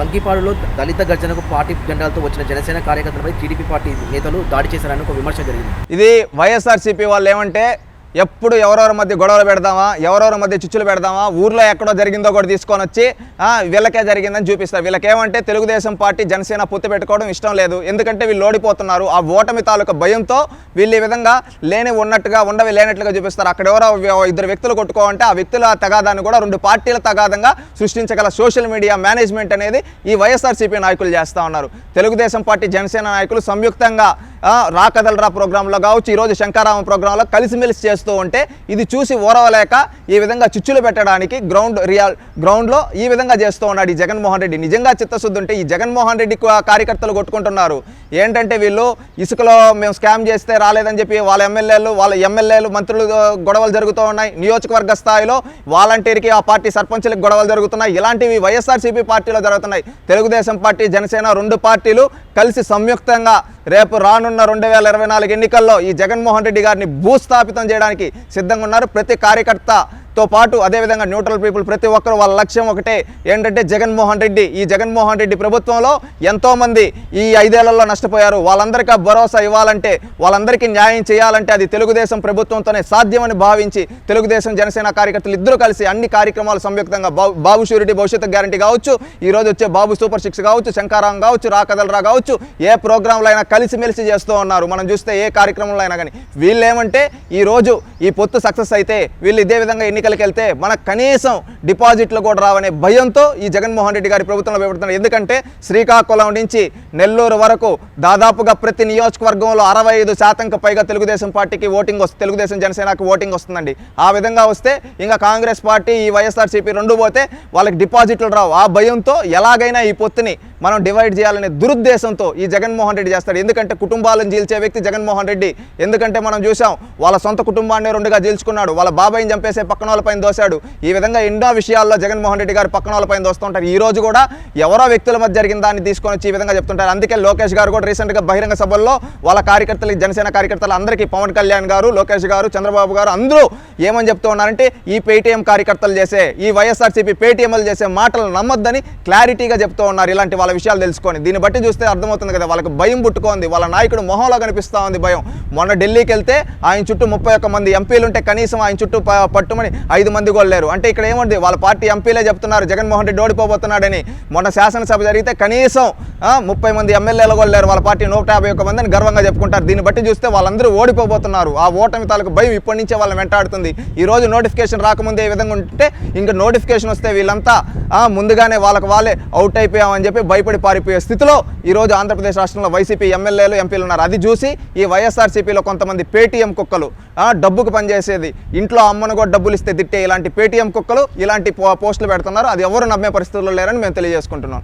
కంకిపాడులో దళిత గర్జనకు party జెండాలతో వచ్చిన Janasena కార్యకర్తలపై TDP party నేతలు దాడి చేశారని ఒక విమర్శ జరిగింది. ఇది వైఎస్ఆర్సీపీ వాళ్ళు ఏమంటే ఎప్పుడు ఎవరెవరి మధ్య గొడవలు పెడదామా ఎవరెవరి మధ్య చిచ్చులు పెడదామా ఊర్లో ఎక్కడో జరిగిందో కూడా తీసుకొని వచ్చి వీళ్ళకే జరిగిందని చూపిస్తారు వీళ్ళకేమంటే తెలుగుదేశం పార్టీ జనసేన పొత్తు పెట్టుకోవడం ఇష్టం లేదు. ఎందుకంటే వీళ్ళు ఓడిపోతున్నారు. ఆ ఓటమి తాలూకా భయంతో వీళ్ళు ఈ విధంగా లేని ఉన్నట్టుగా ఉండవి లేనట్లుగా చూపిస్తారు. అక్కడ ఎవరో ఇద్దరు వ్యక్తులు కొట్టుకోవంటే ఆ వ్యక్తుల తగాదాన్ని కూడా రెండు పార్టీల తగాదంగా సృష్టించగల సోషల్ మీడియా మేనేజ్మెంట్ అనేది ఈ వైఎస్ఆర్సీపీ నాయకులు చేస్తూ ఉన్నారు. తెలుగుదేశం పార్టీ జనసేన నాయకులు సంయుక్తంగా రాకదలరా రా ప్రోగ్రాంలో కావచ్చు ఈరోజు శంకారామ ప్రోగ్రాంలో కలిసిమెలిసి చేస్తూ ఉంటే ఇది చూసి ఓరవలేక ఈ విధంగా చిచ్చులు పెట్టడానికి గ్రౌండ్ రియల్ గ్రౌండ్లో ఈ విధంగా చేస్తూ ఉన్నాడు ఈ జగన్మోహన్ రెడ్డి. నిజంగా చిత్తశుద్ధి ఉంటే ఈ జగన్మోహన్ రెడ్డి కార్యకర్తలు కొట్టుకుంటున్నారు. ఏంటంటే వీళ్ళు ఇసుకలో మేము స్కామ్ చేస్తే రాలేదని చెప్పి వాళ్ళ ఎమ్మెల్యేలు వాళ్ళ ఎమ్మెల్యేలు మంత్రులు గొడవలు జరుగుతూ ఉన్నాయి. నియోజకవర్గ స్థాయిలో వాలంటీర్కి ఆ పార్టీ సర్పంచులకు గొడవలు జరుగుతున్నాయి. ఇలాంటివి వైఎస్ఆర్సీపీ పార్టీలో జరుగుతున్నాయి. తెలుగుదేశం పార్టీ జనసేన రెండు పార్టీలు కలిసి సంయుక్తంగా రేపు రాను రానున్న రెండు వేల ఇరవై నాలుగు ఎన్నికల్లో ఈ జగన్మోహన్ రెడ్డి గారిని భూస్థాపితం చేయడానికి సిద్ధంగా ఉన్నారు. ప్రతి కార్యకర్త తో పాటు అదేవిధంగా న్యూట్రల్ పీపుల్ ప్రతి ఒక్కరు వాళ్ళ లక్ష్యం ఒకటే. ఏంటంటే జగన్మోహన్ రెడ్డి ఈ జగన్మోహన్ రెడ్డి ప్రభుత్వంలో ఎంతోమంది ఈ ఐదేళ్ళలో నష్టపోయారు. వాళ్ళందరికీ ఆ భరోసా ఇవ్వాలంటే వాళ్ళందరికీ న్యాయం చేయాలంటే అది తెలుగుదేశం ప్రభుత్వంతోనే సాధ్యమని భావించి తెలుగుదేశం జనసేన కార్యకర్తలు ఇద్దరు కలిసి అన్ని కార్యక్రమాలు సంయుక్తంగా బాబు షూరిటీ భవిష్యత్తు గ్యారంటీ కావచ్చు ఈ రోజు వచ్చే బాబు సూపర్ సిక్స్ కావచ్చు శంకారాం కావచ్చు రాకదలరా కావచ్చు ఏ ప్రోగ్రాంలో అయినా కలిసిమెలిసి చేస్తూ ఉన్నారు. మనం చూస్తే ఏ కార్యక్రమంలో అయినా కానీ వీళ్ళు ఏమంటే ఈ రోజు ఈ పొత్తు సక్సెస్ అయితే వీళ్ళు ఇదే విధంగా ఎన్నికలకు వెళ్తే మనకు కనీసం డిపాజిట్లు కూడా రావనే భయంతో ఈ జగన్మోహన్ రెడ్డి గారి ప్రభుత్వంలో పెడుతున్నారు ఎందుకంటే శ్రీకాకుళం నుంచి నెల్లూరు వరకు దాదాపుగా ప్రతి నియోజకవర్గంలో అరవై ఐదు శాతంకి పైగా తెలుగుదేశం పార్టీకి ఓటింగ్ వస్తుంది తెలుగుదేశం జనసేనకు ఓటింగ్ వస్తుందండి. ఆ విధంగా వస్తే ఇంకా కాంగ్రెస్ పార్టీ ఈ వైఎస్ఆర్సీపీ రెండు పోతే వాళ్ళకి డిపాజిట్లు రావు. ఆ భయంతో ఎలాగైనా ఈ పొత్తుని మనం డివైడ్ చేయాలనే దురుద్దేశంతో ఈ జగన్మోహన్ రెడ్డి చేస్తాడు. ఎందుకంటే కుటుంబాలను జీల్చే వ్యక్తి జగన్మోహన్ రెడ్డి. ఎందుకంటే మనం చూసాం వాళ్ళ సొంత కుటుంబాన్ని రెండుగా జీల్చుకున్నాడు. వాళ్ళ బాబాయిని చంపేసే పక్కన వాళ్ళ పైన దోశాడు. ఈ విధంగా ఎన్నో విషయాల్లో జగన్మోహన్ రెడ్డి గారు పక్కన దోస్తుంటారు. ఈ రోజు కూడా ఎవరో వ్యక్తుల మధ్య జరిగిన దాన్ని తీసుకొని వచ్చి ఈ విధంగా చెప్తుంటారు. అందుకే లోకేష్ గారు కూడా రీసెంట్గా బహిరంగ సభల్లో వాళ్ళ కార్యకర్తలు జనసేన కార్యకర్తలు అందరికీ పవన్ కళ్యాణ్ గారు లోకేష్ గారు చంద్రబాబు గారు అందరూ ఏమని చెప్తూ ఉన్నారంటే ఈ పేటీఎం కార్యకర్తలు చేసే ఈ వైఎస్ఆర్సీపీ పేటీఎంలు చేసే మాటలు నమ్మొద్దని క్లారిటీగా చెప్తూ ఉన్నారు ఇలాంటి వాళ్ళ విషయాలు తెలుసుకొని దీన్ని బట్టి చూస్తే అర్థమవుతుంది కదా వాళ్ళకి భయం పుట్టుకోంది వాళ్ళ నాయకుడు మొహంలో కనిపిస్తూ ఉంది భయం. మొన్న ఢిల్లీకి వెళ్తే ఆయన చుట్టూ ముప్పై ఒక్క మంది ఎంపీలు ఉంటే కనీసం ఆయన చుట్టూ ప- పట్టుమని ఐదు మంది కూడా లేరు. అంటే ఇక్కడ ఏముంది వాళ్ళ పార్టీ ఎంపీలే చెప్తున్నారు జగన్మోహన్ రెడ్డి ఓడిపోబోతున్నాడని. మొన్న శాసనసభ జరిగితే కనీసం ముప్పై మంది ఎమ్మెల్యేలు కూడా లేరు వాళ్ళ పార్టీ నూట యాభై ఒక్క మందిని గర్వంగా చెప్పుకుంటారు. దీన్ని బట్టి చూస్తే వాళ్ళందరూ ఓడిపోబోతున్నారు. ఆ ఓటమి తాలూకు భయం ఇప్పటి నుంచే వాళ్ళని వెంటాడుతుంది. ఈ రోజు నోటిఫికేషన్ రాకముందే ఈ విధంగా ఉంటే ఇంకా నోటిఫికేషన్ వస్తే వీళ్ళంతా ముందుగానే వాళ్ళకి వాళ్ళే అవుట్ అయిపోయామని చెప్పి భయం భయపడి పారిపోయే స్థితిలో ఈ రోజు ఆంధ్రప్రదేశ్ రాష్ట్రంలో వైసీపీ ఎమ్మెల్యేలు ఎంపీలు ఉన్నారు. అది చూసి ఈ వైఎస్ఆర్సీపీలో కొంతమంది పేటీఎం కుక్కలు డబ్బుకు పనిచేసేది ఇంట్లో అమ్మను కూడా డబ్బులు ఇస్తే తిట్టే ఇలాంటి పేటీఎం కుక్కలు ఇలాంటి పో- పోస్టులు పెడుతున్నారు. అది ఎవరు నమ్మే పరిస్థితుల్లో లేరని మేము తెలియజేసుకుంటున్నాం.